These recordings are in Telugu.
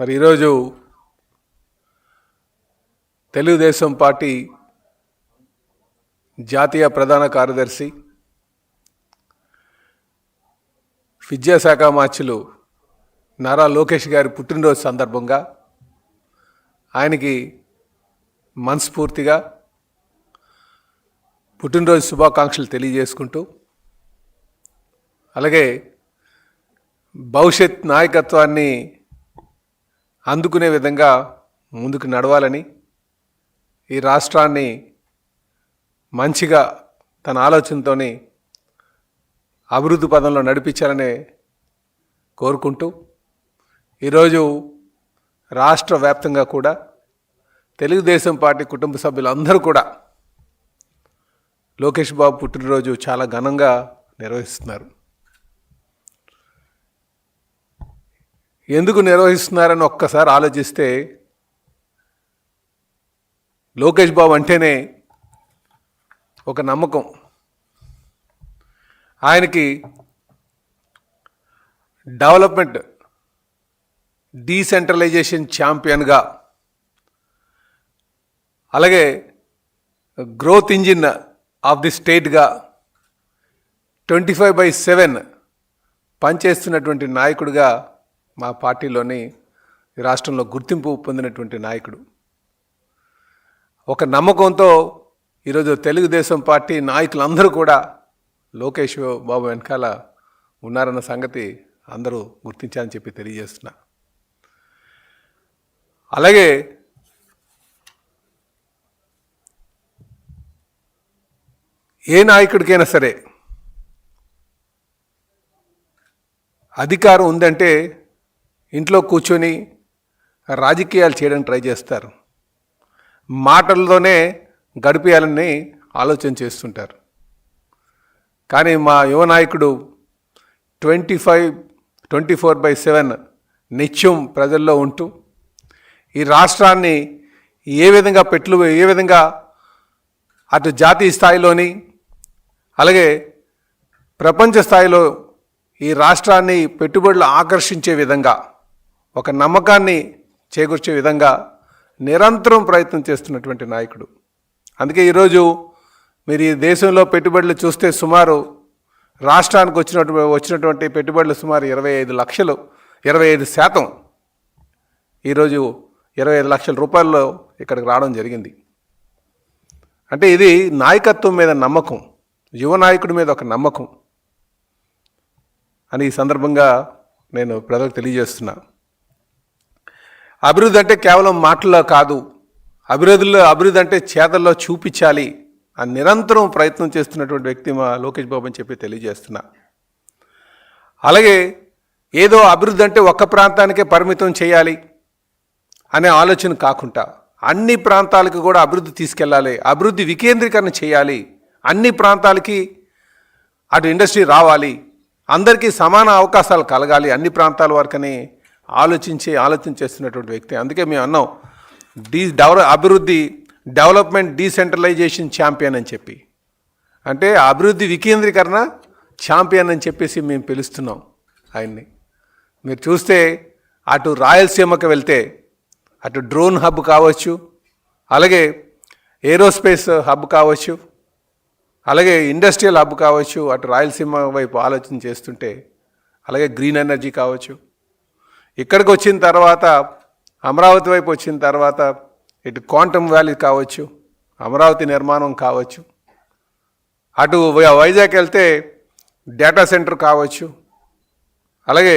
మరి ఈరోజు తెలుగుదేశం పార్టీ జాతీయ ప్రధాన కార్యదర్శి విద్యాశాఖ మార్చులు నారా లోకేష్ గారి పుట్టినరోజు సందర్భంగా ఆయనకి మనస్ఫూర్తిగా పుట్టినరోజు శుభాకాంక్షలు తెలియజేసుకుంటూ అలాగే భవిష్యత్ నాయకత్వాన్ని అందుకునే విధంగా ముందుకు నడవాలని ఈ రాష్ట్రాన్ని మంచిగా తన ఆలోచనతోనే అభివృద్ధి పదంలో నడిపించాలని కోరుకుంటూ ఈరోజు రాష్ట్ర వ్యాప్తంగా కూడా తెలుగుదేశం పార్టీ కుటుంబ సభ్యులందరూ కూడా లోకేష్ బాబు పుట్టినరోజు చాలా ఘనంగా నిర్వహిస్తున్నారు. ఎందుకు నిర్వహిస్తున్నారని ఒక్కసారి ఆలోచిస్తే లోకేష్ బాబు అంటేనే ఒక నమ్మకం. ఆయనకి డెవలప్మెంట్ డీసెంట్రలైజేషన్ ఛాంపియన్గా అలాగే గ్రోత్ ఇంజిన్ ఆఫ్ ది స్టేట్గా ట్వంటీ ఫైవ్ బై సెవెన్ పనిచేస్తున్నటువంటి నాయకుడిగా మా పార్టీలోని రాష్ట్రంలో గుర్తింపు పొందినటువంటి నాయకుడు. ఒక నమ్మకంతో ఈరోజు తెలుగుదేశం పార్టీ నాయకులందరూ కూడా లోకేష్ బాబు వెనకాల ఉన్నారన్న సంగతి అందరూ గుర్తించాలని చెప్పి తెలియజేస్తున్నా. అలాగే ఏ నాయకుడికైనా సరే అధికారం ఉందంటే ఇంట్లో కూర్చొని రాజకీయాలు చేయడానికి ట్రై చేస్తారు. మాటలతోనే గడిపేయాలని ఆలోచన చేస్తుంటారు. కానీ మా యువ నాయకుడు twenty five twenty four by seven నిత్యం ప్రజల్లో ఉంటూ ఈ రాష్ట్రాన్ని ఏ విధంగా పెట్లు ఏ విధంగా అటు జాతీయ స్థాయిలోని అలాగే ప్రపంచ స్థాయిలో ఈ రాష్ట్రాన్ని పెట్టుబడులు ఆకర్షించే విధంగా ఒక నమ్మకాన్ని చేకూర్చే విధంగా నిరంతరం ప్రయత్నం చేస్తున్నటువంటి నాయకుడు. అందుకే ఈరోజు మీరు ఈ దేశంలో పెట్టుబడులు చూస్తే సుమారు రాష్ట్రానికి వచ్చినటువంటి వచ్చినటువంటి పెట్టుబడులు సుమారు ఇరవై ఐదు లక్షలు ఇరవై ఐదు శాతం ఈరోజు ఇరవై ఐదు లక్షల రూపాయల్లో ఇక్కడికి రావడం జరిగింది. అంటే ఇది నాయకత్వం మీద నమ్మకం యువ నాయకుడి మీద ఒక నమ్మకం అని ఈ సందర్భంగా నేను ప్రజలకు తెలియజేస్తున్నా. అభివృద్ధి అంటే కేవలం మాటల్లో కాదు. అభివృద్ధిలో అభివృద్ధి అంటే చేతల్లో చూపించాలి. ఆ నిరంతరం ప్రయత్నం చేస్తున్నటువంటి వ్యక్తి మా లోకేష్ బాబు అని చెప్పి తెలియజేస్తున్నా. అలాగే ఏదో అభివృద్ధి అంటే ఒక్క ప్రాంతానికే పరిమితం చేయాలి అనే ఆలోచన కాకుండా అన్ని ప్రాంతాలకు కూడా అభివృద్ధి తీసుకెళ్ళాలి అభివృద్ధి వికేంద్రీకరణ చేయాలి అన్ని ప్రాంతాలకి అటు ఇండస్ట్రీ రావాలి అందరికీ సమాన అవకాశాలు కలగాలి అన్ని ప్రాంతాల వరకని ఆలోచించి ఆలోచన చేస్తున్నటువంటి వ్యక్తి. అందుకే మేము అన్నాం డీ డెవలప్ అభివృద్ధి డెవలప్మెంట్ డీసెంట్రలైజేషన్ ఛాంపియన్ అని చెప్పి. అంటే అభివృద్ధి వికేంద్రీకరణ ఛాంపియన్ అని చెప్పేసి మేము పిలుస్తున్నాం ఆయన్ని. మీరు చూస్తే అటు రాయలసీమకు వెళ్తే అటు డ్రోన్ హబ్ కావచ్చు అలాగే ఏరోస్పేస్ హబ్ కావచ్చు అలాగే ఇండస్ట్రియల్ హబ్ కావచ్చు అటు రాయలసీమ వైపు ఆలోచన చేస్తుంటే అలాగే గ్రీన్ ఎనర్జీ కావచ్చు ఇక్కడికి వచ్చిన తర్వాత అమరావతి వైపు వచ్చిన తర్వాత ఇటు క్వాంటమ్ వ్యాలీ కావచ్చు అమరావతి నిర్మాణం కావచ్చు అటు వైజాగ్ వెళ్తే డేటా సెంటర్ కావచ్చు అలాగే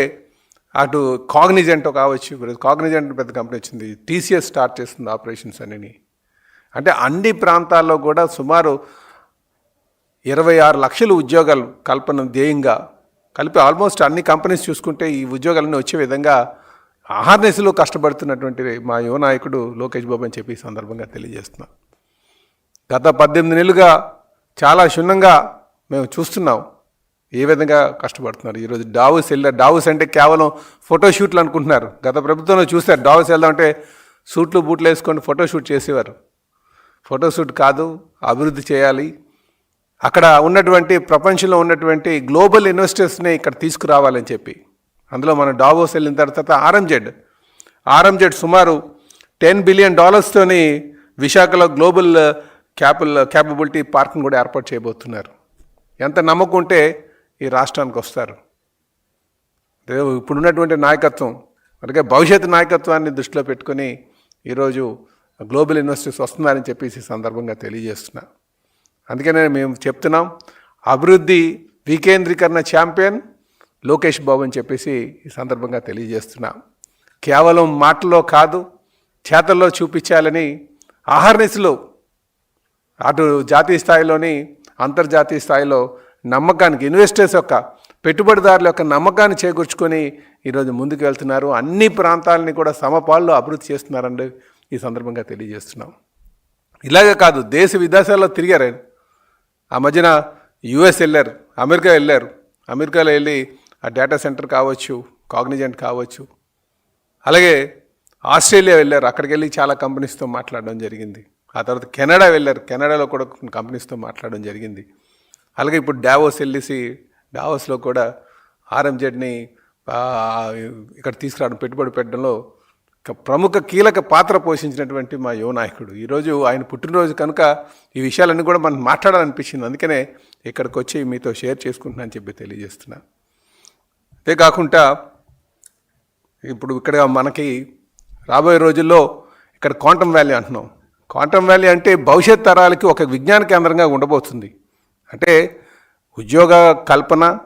అటు కాగ్నిజెంట్ కావచ్చు కాగ్నిజెంట్ పెద్ద కంపెనీ వచ్చింది టీసీఎస్ స్టార్ట్ చేస్తుంది ఆపరేషన్స్ అన్నీ అంటే అన్ని ప్రాంతాల్లో కూడా సుమారు ఇరవై ఆరు లక్షల ఉద్యోగాలు కల్పన ధ్యేయంగా కలిపి ఆల్మోస్ట్ అన్ని కంపెనీస్ చూసుకుంటే ఈ ఉద్యోగాలన్నీ వచ్చే విధంగా ఆహార్నెస్లో కష్టపడుతున్నటువంటి మా యువ నాయకుడు లోకేష్ బాబు అని చెప్పి ఈ సందర్భంగా తెలియజేస్తున్నాం. గత పద్దెనిమిది నెలలుగా చాలా క్షుణ్ణంగా మేము చూస్తున్నాం ఏ విధంగా కష్టపడుతున్నారు. ఈరోజు డావుస్ వెళ్ళారు డావుస్ అంటే కేవలం ఫోటోషూట్లు అనుకుంటున్నారు. గత ప్రభుత్వంలో చూశారు. డావుస్ వెళ్దామంటే సూట్లు బూట్లు వేసుకొని ఫోటోషూట్ చేసేవారు. ఫోటోషూట్ కాదు అభివృద్ధి చేయాలి అక్కడ ఉన్నటువంటి ప్రపంచంలో ఉన్నటువంటి గ్లోబల్ ఇన్వెస్టర్స్ని ఇక్కడ తీసుకురావాలని చెప్పి. అందులో మనం డావోస్ వెళ్ళిన తర్వాత ఆర్ఎంజెడ్. ఆర్ఎంజెడ్ సుమారు టెన్ బిలియన్ డాలర్స్తోని విశాఖలో గ్లోబల్ క్యాపల్ క్యాపబిలిటీ పార్క్ను కూడా ఏర్పాటు చేయబోతున్నారు. ఎంత నమ్మకం ఉంటే ఈ రాష్ట్రానికి వస్తారు. ఇప్పుడున్నటువంటి నాయకత్వం అలాగే భవిష్యత్తు నాయకత్వాన్ని దృష్టిలో పెట్టుకొని ఈరోజు గ్లోబల్ ఇన్వెస్టర్స్ వస్తున్నారని చెప్పేసి సందర్భంగా తెలియజేస్తున్నా. అందుకనే మేము చెప్తున్నాం అభివృద్ధి వికేంద్రీకరణ ఛాంపియన్ లోకేష్ బాబు అని చెప్పేసి ఈ సందర్భంగా తెలియజేస్తున్నా. కేవలం మాటల్లో కాదు చేతల్లో చూపించాలని ఆహర్నిశలు అటు జాతీయ స్థాయిలోని అంతర్జాతీయ స్థాయిలో నమ్మకానికి ఇన్వెస్టర్స్ యొక్క పెట్టుబడిదారుల యొక్క నమ్మకాన్ని చేకూర్చుకొని ఈరోజు ముందుకు వెళ్తున్నారు. అన్ని ప్రాంతాలని కూడా సమపాల్లో అభివృద్ధి చేస్తున్నారండి ఈ సందర్భంగా తెలియజేస్తున్నాం. ఇలాగే కాదు దేశ విదేశాల్లో తిరిగారు ఆ మధ్యన యుఎస్ వెళ్ళారు అమెరికా వెళ్ళారు అమెరికాలో వెళ్ళి ఆ డేటా సెంటర్ కావచ్చు కాగ్నిజెంట్ కావచ్చు. అలాగే ఆస్ట్రేలియా వెళ్ళారు అక్కడికి వెళ్ళి చాలా కంపెనీస్తో మాట్లాడడం జరిగింది. ఆ తర్వాత కెనడా వెళ్ళారు కెనడాలో కూడా కొన్ని కంపెనీస్తో మాట్లాడడం జరిగింది. అలాగే ఇప్పుడు డావోస్ వెళ్ళేసి డావోస్లో కూడా ఆర్ఎంజెడ్ని ఇక్కడ తీసుకురావడం పెట్టుబడి పెట్టడంలో ప్రముఖ కీలక పాత్ర పోషించినటువంటి మా యువ నాయకుడు. ఈరోజు ఆయన పుట్టినరోజు కనుక ఈ విషయాలన్నీ కూడా మనం మాట్లాడాలనిపించింది. అందుకనే ఇక్కడికి వచ్చి మీతో షేర్ చేసుకుంటున్నా అని చెప్పి తెలియజేస్తున్నా. అంతేకాకుండా ఇప్పుడు ఇక్కడ మనకి రాబోయే రోజుల్లో ఇక్కడ క్వాంటమ్ వ్యాలీ అంటున్నాం. క్వాంటమ్ వ్యాలీ అంటే భవిష్యత్ తరాలకి ఒక విజ్ఞాన కేంద్రంగా ఉండబోతుంది. అంటే ఉద్యోగ కల్పన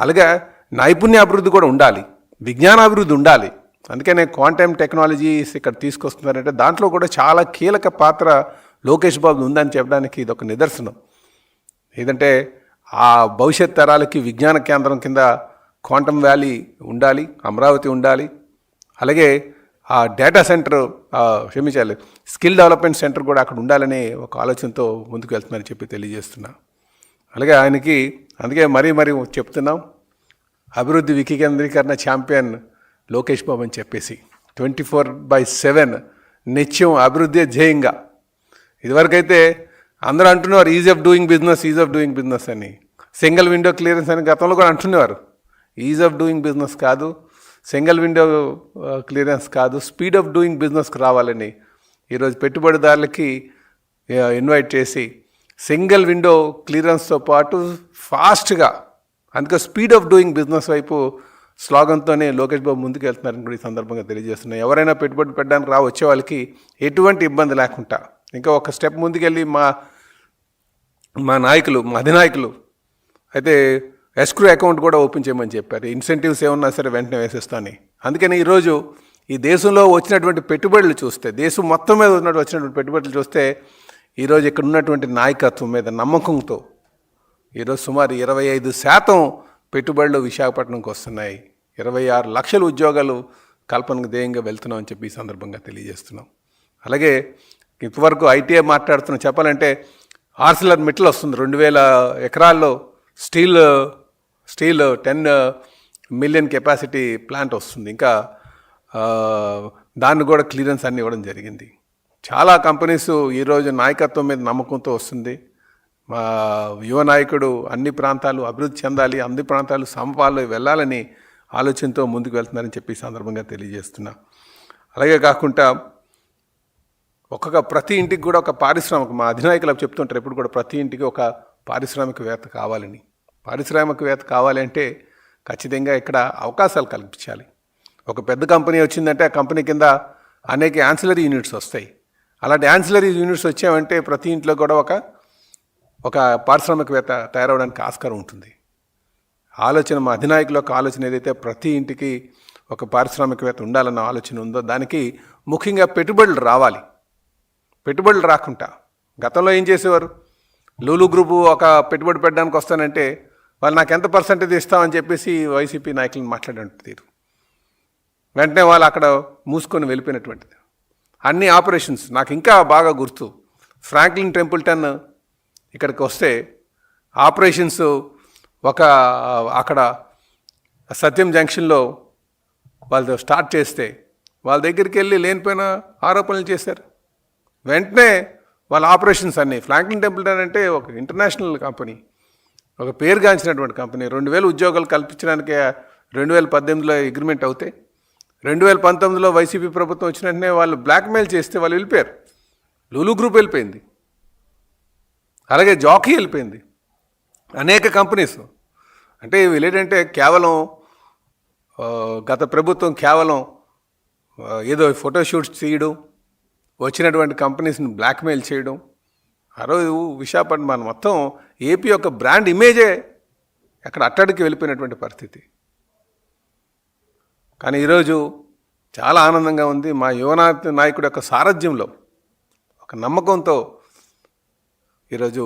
అలాగే నైపుణ్య అభివృద్ధి కూడా ఉండాలి. విజ్ఞానాభివృద్ధి ఉండాలి. అందుకనే క్వాంటమ్ టెక్నాలజీస్ ఇక్కడ తీసుకొస్తున్నారంటే దాంట్లో కూడా చాలా కీలక పాత్ర లోకేష్ బాబు ఉందని చెప్పడానికి ఇది ఒక నిదర్శనం. ఏదంటే ఆ భవిష్యత్ తరాలకి విజ్ఞాన కేంద్రం కింద క్వాంటమ్ వ్యాలీ ఉండాలి అమరావతి ఉండాలి అలాగే ఆ డేటా సెంటర్ క్షమించాలి స్కిల్ డెవలప్మెంట్ సెంటర్ కూడా అక్కడ ఉండాలనే ఒక ఆలోచనతో ముందుకు వెళ్తున్నారని చెప్పి తెలియజేస్తున్నా. అలాగే ఆయనకి అందుకే మరీ మరీ చెప్తున్నాం అభివృద్ధి వికేంద్రీకరణ ఛాంపియన్ లోకేష్ బాబు అని చెప్పేసి. ట్వంటీ ఫోర్ బై సెవెన్ నిత్యం అభివృద్ధి ధ్యేయంగా. ఇదివరకైతే అందరూ అంటున్నారు ease of doing business ease of doing business అని. సింగిల్ విండో క్లియరెన్స్ అని గతంలో కూడా అంటున్నారు. ఈజ్ ఆఫ్ డూయింగ్ బిజినెస్ కాదు సింగిల్ విండో క్లియరెన్స్ కాదు స్పీడ్ ఆఫ్ డూయింగ్ బిజినెస్కి రావాలని ఈరోజు పెట్టుబడిదారులకి uh, ఇన్వైట్ చేసి సింగిల్ విండో క్లియరెన్స్తో పాటు ఫాస్ట్గా అందుకే స్పీడ్ ఆఫ్ డూయింగ్ బిజినెస్ వైపు స్లోగన్తోనే లోకేష్ బాబు ముందుకు వెళ్తున్నారని కూడా ఈ సందర్భంగా తెలియజేస్తున్నాయి. ఎవరైనా పెట్టుబడి పెట్టడానికి రా వచ్చే వాళ్ళకి ఎటువంటి ఇబ్బంది లేకుండా ఇంకా ఒక స్టెప్ ముందుకెళ్ళి మా మా నాయకులు మా అధినాయకులు అయితే ఎస్క్రూ అకౌంట్ కూడా ఓపెన్ చేయమని చెప్పారు. ఇన్సెంటివ్స్ ఏమన్నా సరే వెంటనే వేసేస్తాను అందుకని ఈరోజు ఈ దేశంలో వచ్చినటువంటి పెట్టుబడులు చూస్తే దేశం మొత్తం మీద ఉన్నట్టు వచ్చినటువంటి పెట్టుబడులు చూస్తే ఈరోజు ఇక్కడ ఉన్నటువంటి నాయకత్వం మీద నమ్మకంతో ఈరోజు సుమారు ఇరవై ఐదు శాతం పెట్టుబడులు విశాఖపట్నంకి వస్తున్నాయి. ఇరవై ఆరు లక్షల ఉద్యోగాలు కల్పనకు ధ్యేయంగా వెళ్తున్నాం అని చెప్పి ఈ సందర్భంగా తెలియజేస్తున్నాం. అలాగే ఇప్పటివరకు ఐటీఐ మాట్లాడుతున్నాం చెప్పాలంటే ఆర్సిలర్ మిట్టలు వస్తుంది. రెండు వేల ఎకరాల్లో steel steel ten million capacity plant వస్తుంది. ఇంకా దాన్ని కూడా క్లియరెన్స్ అన్ని ఇవ్వడం జరిగింది. చాలా కంపెనీస్ ఈరోజు నాయకత్వం మీద నమ్మకంతో వస్తుంది. మా యువ నాయకుడు అన్ని ప్రాంతాలు అభివృద్ధి చెందాలి అన్ని ప్రాంతాలు సమపాల్లో వెళ్ళాలని ఆలోచనతో ముందుకు వెళ్తున్నారని చెప్పి సందర్భంగా తెలియజేస్తున్నా. అలాగే కాకుండా ఒక్కొక్క ప్రతి ఇంటికి కూడా ఒక పారిశ్రామిక మా అధినాయకులు చెప్తుంటారు ఎప్పుడు కూడా ప్రతి ఇంటికి ఒక పారిశ్రామికవేత్త కావాలని. పారిశ్రామికవేత్త కావాలి అంటే ఖచ్చితంగా ఇక్కడ అవకాశాలు కల్పించాలి. ఒక పెద్ద కంపెనీ వచ్చిందంటే ఆ కంపెనీ కింద అనేక యాన్సిలరీ యూనిట్స్ వస్తాయి. అలాంటి యాన్సిలరీ యూనిట్స్ వచ్చామంటే ప్రతి ఇంట్లో కూడా ఒక ఒక పారిశ్రామికవేత్త తయారవడానికి ఆస్కారం ఉంటుంది. ఆలోచన మా అధినాయకుల యొక్క ఆలోచన ఏదైతే ప్రతి ఇంటికి ఒక పారిశ్రామికవేత్త ఉండాలన్న ఆలోచన ఉందో దానికి ముఖ్యంగా పెట్టుబడులు రావాలి. పెట్టుబడులు రాకుండా. గతంలో ఏం చేసేవారు? లూలు గ్రూపు ఒక పెట్టుబడి పెట్టడానికి వస్తానంటే వాళ్ళు నాకు ఎంత పర్సెంటేజ్ ఇస్తామని చెప్పేసి వైసీపీ నాయకులను మాట్లాడినట్టు తీరు. వెంటనే వాళ్ళు అక్కడ మూసుకొని వెళ్ళిపోయినటువంటిది. అన్ని ఆపరేషన్స్ నాకు ఇంకా బాగా గుర్తు. ఫ్రాంక్లిన్ టెంపుల్టన్ ఇక్కడికి వస్తే ఆపరేషన్స్ ఒక అక్కడ సత్యం జంక్షన్లో వాళ్ళు స్టార్ట్ చేస్తే వాళ్ళ దగ్గరికి వెళ్ళి లేనిపోయిన ఆరోపణలు చేశారు. వెంటనే వాళ్ళ ఆపరేషన్స్ అన్నీ ఫ్లాంక్లిన్ టెంపుల్టన్ అంటే ఒక ఇంటర్నేషనల్ కంపెనీ ఒక పేరుగాంచినటువంటి కంపెనీ రెండు వేల ఉద్యోగాలు కల్పించడానికి రెండు వేల పద్దెనిమిదిలో అగ్రిమెంట్ అవుతే రెండు వేల పంతొమ్మిదిలో వైసీపీ ప్రభుత్వం వచ్చిన వెంటనే వాళ్ళు బ్లాక్మెయిల్ చేస్తే వాళ్ళు వెళ్ళిపోయారు. లూలు గ్రూప్ వెళ్ళిపోయింది. అలాగే జాకీ వెళ్ళిపోయింది. అనేక కంపెనీస్. అంటే వీళ్ళేంటంటే కేవలం గత ప్రభుత్వం కేవలం ఏదో ఫోటోషూట్స్ తీయడం వచ్చినటువంటి కంపెనీస్ని బ్లాక్మెయిల్ చేయడం. ఆ రోజు విశాఖపట్నం మొత్తం ఏపీ యొక్క బ్రాండ్ ఇమేజే అక్కడ అట్టడికి వెళ్ళిపోయినటువంటి పరిస్థితి. కానీ ఈరోజు చాలా ఆనందంగా ఉంది. మా యువనా నాయకుడి యొక్క సారథ్యంలో ఒక నమ్మకంతో ఈరోజు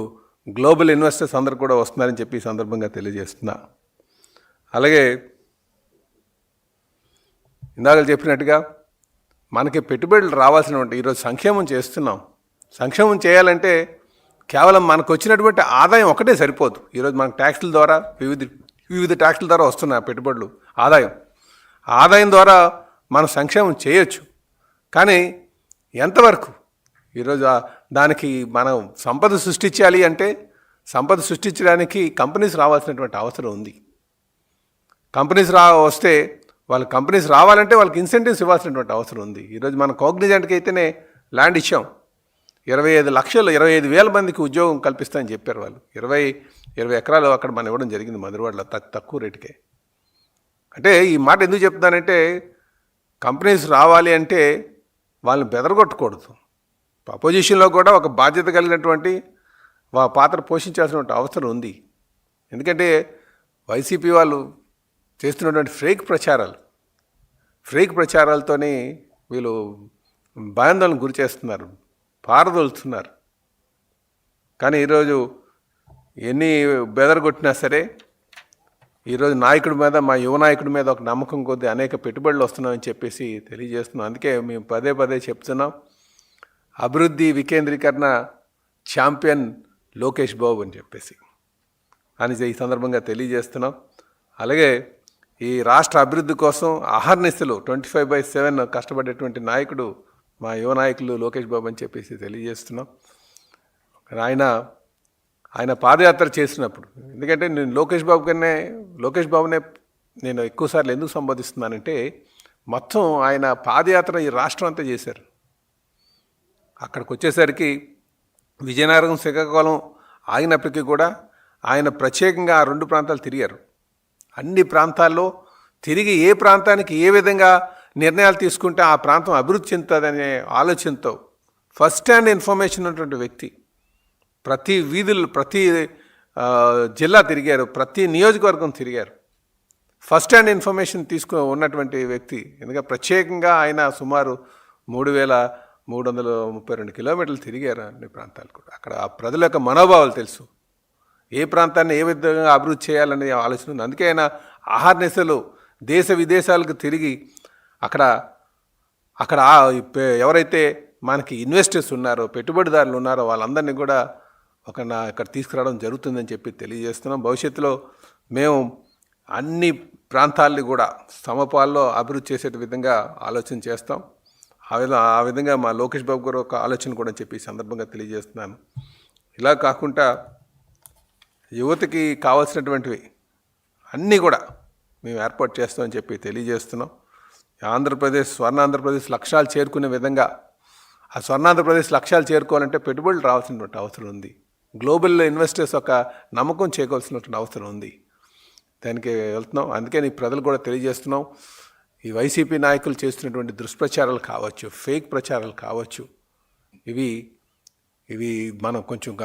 గ్లోబల్ ఇన్వెస్టర్స్ అందరు కూడా వస్తున్నారని చెప్పి సందర్భంగా తెలియజేస్తున్నా. అలాగే ఇందాక చెప్పినట్టుగా మనకి పెట్టుబడులు రావాల్సినటువంటి ఈరోజు సంక్షేమం చేస్తున్నాం. సంక్షేమం చేయాలంటే కేవలం మనకు వచ్చినటువంటి ఆదాయం ఒకటే సరిపోదు. ఈరోజు మనకు ట్యాక్స్ల ద్వారా వివిధ వివిధ ట్యాక్స్ల ద్వారా వస్తున్నాయి పెట్టుబడులు ఆదాయం. ఆదాయం ద్వారా మనం సంక్షేమం చేయొచ్చు. కానీ ఎంతవరకు? ఈరోజు దానికి మనం సంపద సృష్టించాలి అంటే సంపద సృష్టించడానికి కంపెనీస్ రావాల్సినటువంటి అవసరం ఉంది. కంపెనీస్ రా వస్తే వాళ్ళ కంపెనీస్ రావాలంటే వాళ్ళకి ఇన్సెంటివ్స్ ఇవ్వాల్సినటువంటి అవసరం ఉంది. ఈరోజు మన కోగ్నిజెంట్కి అయితేనే ల్యాండ్ ఇచ్చాం. ఇరవై ఐదు లక్షలు ఇరవై ఐదు వేల మందికి ఉద్యోగం కల్పిస్తామని చెప్పారు వాళ్ళు. ఇరవై ఇరవై ఎకరాలు అక్కడ మనం ఇవ్వడం జరిగింది మధురవాడలో తక్- తక్కువ రేటుకే. అంటే ఈ మాట ఎందుకు చెప్తానంటే కంపెనీస్ రావాలి అంటే వాళ్ళని బెదరగొట్టకూడదు. అపోజిషన్లో కూడా ఒక బాధ్యత కలిగినటువంటి వా పాత్ర పోషించాల్సినటువంటి అవసరం ఉంది. ఎందుకంటే వైసీపీ వాళ్ళు చేస్తున్నటువంటి ఫ్రేక్ ప్రచారాలు ఫ్రేక్ ప్రచారాలతోని వీళ్ళు భయాందోళన గురి చేస్తున్నారు పారదోలుతున్నారు. కానీ ఈరోజు ఎన్ని బెదరగొట్టినా సరే ఈరోజు నాయకుడి మీద మా యువ నాయకుడి మీద ఒక నమ్మకం కొద్దీ అనేక పెట్టుబడులు వస్తున్నామని చెప్పేసి తెలియజేస్తున్నాం. అందుకే మేము పదే పదే చెప్తున్నాం. అభివృద్ధి వికేంద్రీకరణ ఛాంపియన్ లోకేష్ బాబు అని చెప్పేసి. అని ఈ సందర్భంగా తెలియజేస్తున్నాం. అలాగే ఈ రాష్ట్ర అభివృద్ధి కోసం అహర్నిశలు ట్వంటీ ఫైవ్ బై సెవెన్ కష్టపడేటువంటి నాయకుడు మా యువ నాయకులు లోకేష్ బాబు అని చెప్పేసి తెలియజేస్తున్నాం. ఆయన ఆయన పాదయాత్ర చేసినప్పుడు ఎందుకంటే నేను లోకేష్ బాబు కన్నా లోకేష్ బాబునే నేను ఎక్కువసార్లు ఎందుకు సంబోధిస్తున్నానంటే మొత్తం ఆయన పాదయాత్ర ఈ రాష్ట్రం అంతా చేశారు. అక్కడికి వచ్చేసరికి విజయనగరం శ్రీకాకుళం ఆగినప్పటికీ కూడా ఆయన ప్రత్యేకంగా ఆ రెండు ప్రాంతాలు తిరిగారు. అన్ని ప్రాంతాల్లో తిరిగి ఏ ప్రాంతానికి ఏ విధంగా నిర్ణయాలు తీసుకుంటే ఆ ప్రాంతం అభివృద్ధి చెందుతుందనే ఆలోచనతో ఫస్ట్ హ్యాండ్ ఇన్ఫర్మేషన్ ఉన్నటువంటి వ్యక్తి ప్రతి వీధులు ప్రతి జిల్లా తిరిగారు ప్రతి నియోజకవర్గం తిరిగారు. ఫస్ట్ హ్యాండ్ ఇన్ఫర్మేషన్ తీసుకు ఉన్నటువంటి వ్యక్తి ఎందుకంటే ప్రత్యేకంగా ఆయన సుమారు మూడు వేల మూడు వందల ముప్పై రెండు కిలోమీటర్లు తిరిగారు అన్ని ప్రాంతాలు కూడా. అక్కడ ఆ ప్రజల యొక్క మనోభావాలు తెలుసు. ఏ ప్రాంతాన్ని ఏ విధంగా అభివృద్ధి చేయాలనే ఆలోచన ఉంది. అందుకే ఆయన ఆహార్నిశలు దేశ విదేశాలకు తిరిగి అక్కడ అక్కడ ఎవరైతే మనకి ఇన్వెస్టర్స్ ఉన్నారో పెట్టుబడిదారులు ఉన్నారో వాళ్ళందరినీ కూడా ఒక నా ఇక్కడ తీసుకురావడం జరుగుతుందని చెప్పి తెలియజేస్తున్నాం. భవిష్యత్తులో మేము అన్ని ప్రాంతాల్ని కూడా సమపాల్లో అభివృద్ధి చేసే విధంగా ఆలోచన చేస్తాం. ఆ విధంగా ఆ విధంగా మా లోకేష్ బాబు గారు ఒక ఆలోచన కూడా చెప్పి సందర్భంగా తెలియజేస్తున్నాను. ఇలా కాకుండా యువతకి కావాల్సినటువంటివి అన్నీ కూడా మేము ఏర్పాటు చేస్తామని చెప్పి తెలియజేస్తున్నాం. ఆంధ్రప్రదేశ్ స్వర్ణ ఆంధ్రప్రదేశ్ లక్ష్యాలు చేరుకునే విధంగా ఆ స్వర్ణ ఆంధ్రప్రదేశ్ లక్ష్యాలు చేరుకోవాలంటే పెట్టుబడులు రావాల్సినటువంటి అవసరం ఉంది. గ్లోబల్ ఇన్వెస్టర్స్ ఒక నమ్మకం చేయవలసినటువంటి అవసరం ఉంది. దానికి వెళ్తున్నాం. అందుకే నీ ప్రజలు కూడా తెలియజేస్తున్నాం. ఈ వైసీపీ నాయకులు చేస్తున్నటువంటి దుష్ప్రచారాలు కావచ్చు ఫేక్ ప్రచారాలు కావచ్చు ఇవి ఇవి మనం కొంచెం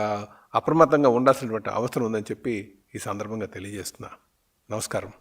అప్రమత్తంగా ఉండాల్సినటువంటి అవసరం ఉందని చెప్పి ఈ సందర్భంగా తెలియజేస్తున్నా. నమస్కారం.